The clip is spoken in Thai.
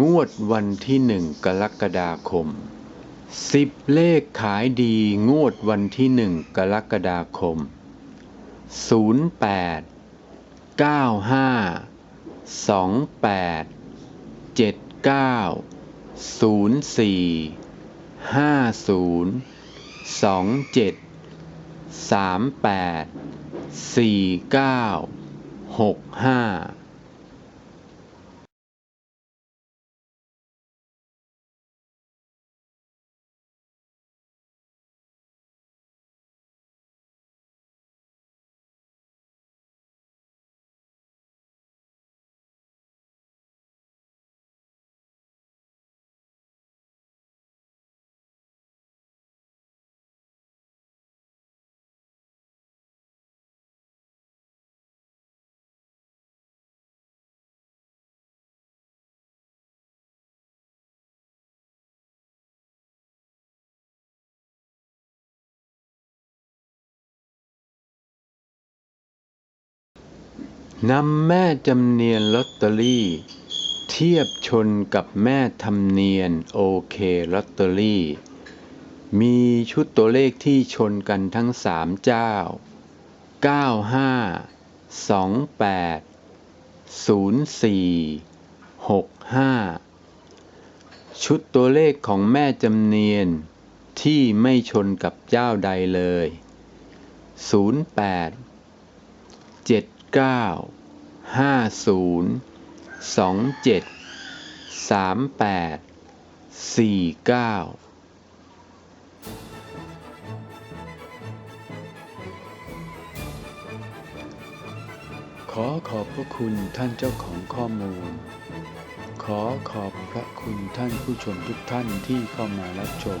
งวดวันที่หนึ่งกรกฎาคม 10 เลขขายดีงวดวันที่หนึ่งกรกฎาคม 08 95 28 79 04 50 27 38 49 65 นำแม่จำเนียนลอตเตอรี่ เทียบชนกับแม่ทำเนียนโอเคลอตเตอรี่ มีชุดตัวเลขที่ชนกันทั้งสามเจ้า 95 28 04 65 ชุดตัวเลขของแม่จำเนียนที่ไม่ชนกับเจ้าใดเลย 08 7 79 50 27 38 49ขอขอบพระคุณท่านเจ้าของข้อมูล ขอขอบพระคุณท่านผู้ชมทุกท่านที่เข้ามารับชม